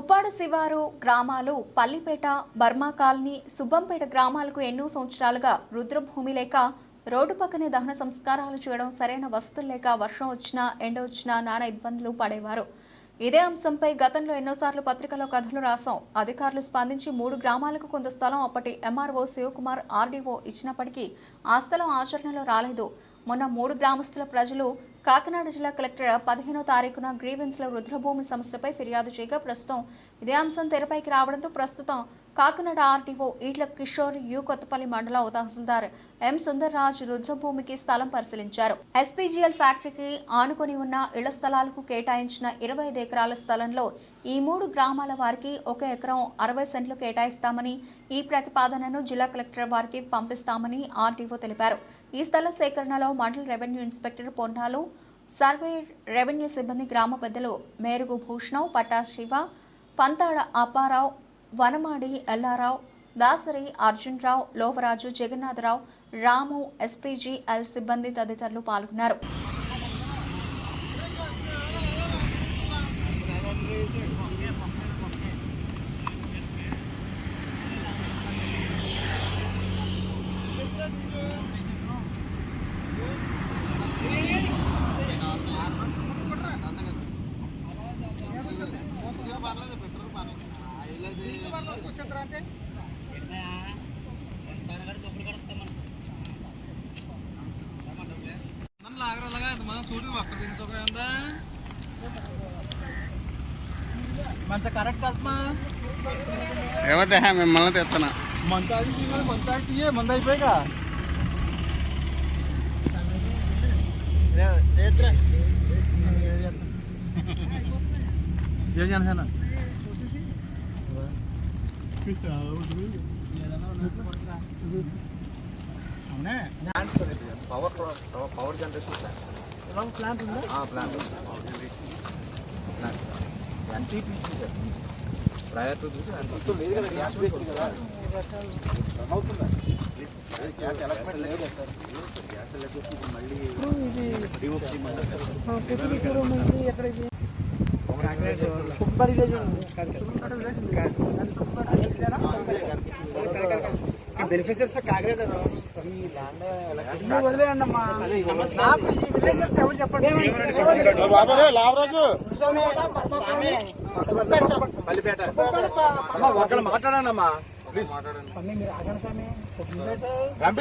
ఉప్పాడు శివారు గ్రామాలు Pallipeta Burma colony Subbampeta గ్రామాలకు ఎన్నో సంవత్సరాలుగా రుద్రభూమి లేక రోడ్డు పక్కనే దహన సంస్కారాలు చేయడం సరైన వసతులు లేక వర్షం వచ్చినా ఎండ వచ్చినా నానా ఇబ్బందులు పడేవారు. ఇదే అంశంపై గతంలో ఎన్నోసార్లు పత్రికలో కథలు రాశాం అధికారులు స్పందించి మూడు గ్రామాలకు కొంత స్థలం అప్పటి ఎంఆర్ఓ శివకుమార్ ఆర్డీఓ ఇచ్చినప్పటికీ ఆ స్థలం ఆచరణలో రాలేదు. మొన్న మూడు గ్రామస్తుల ప్రజలు కాకినాడ జిల్లా కలెక్టర్ పదిహేనో తారీఖున గ్రీవెన్స్ల రుద్రభూమి సమస్యపై ఫిర్యాదు చేయగా ప్రస్తుతం ఇదే అంశం తెరపైకి రావడంతో ప్రస్తుతం Kakinada RTO Eetla Kishore U Kothapalli mandal tahsildar M Sundarraj రుద్రభూమికి స్థలం పరిశీలించారు. ఎస్పీజీఎల్ ఫ్యాక్టరీకి ఆనుకొని ఉన్న ఇళ్ళ స్థలాలకు కేటాయించిన ఇరవై ఐదు ఎకరాల స్థలంలో ఈ మూడు గ్రామాల వారికి ఒక ఎకరం అరవై సెంట్లు కేటాయిస్తామని ఈ ప్రతిపాదనను జిల్లా కలెక్టర్ వారికి పంపిస్తామని ఆర్టీఓ తెలిపారు. ఈ స్థల సేకరణలో mandal revenue inspector Ponnalu survey revenue సిబ్బంది గ్రామ పెద్దలు మేరుగు భూషణం పట్టా శివ పంతాడ అప్పారావు వనమాడి ఎల్లారావు దాసరి అర్జున్రావు లోవరాజు జగన్నాథరావు రాము ఎస్పీజీ ఎల్ సిబ్బంది తదితరులు పాల్గొన్నారు. నన్ను లాగరాలగా ఎంత మనం చూడు ఒక్క దిగుతా ఉందా మంత కరెక్ట్ కదమ్మా ఏమైతే మిమ్మల్ని తెస్తున్నా మంత అది తీయాలి, మంత అది తీయే మంద అయిపోయాక ఏ జనసేన అవునే power power generation plant plant ఉందా plant plant NTPC sir prior to this లేదు కదా గ్యాస్ కదా అవుతుందా గ్యాస్ లేదు సార్ గ్యాస్ ఎలక్ట్రిక్ మళ్ళీ డిఓపి నాకు ఈ విలేజర్స్ ఎవరు చెప్పండి? లాభరాజు పల్లిపేట. అమ్మా ఒక్కడ మాట్లాడండి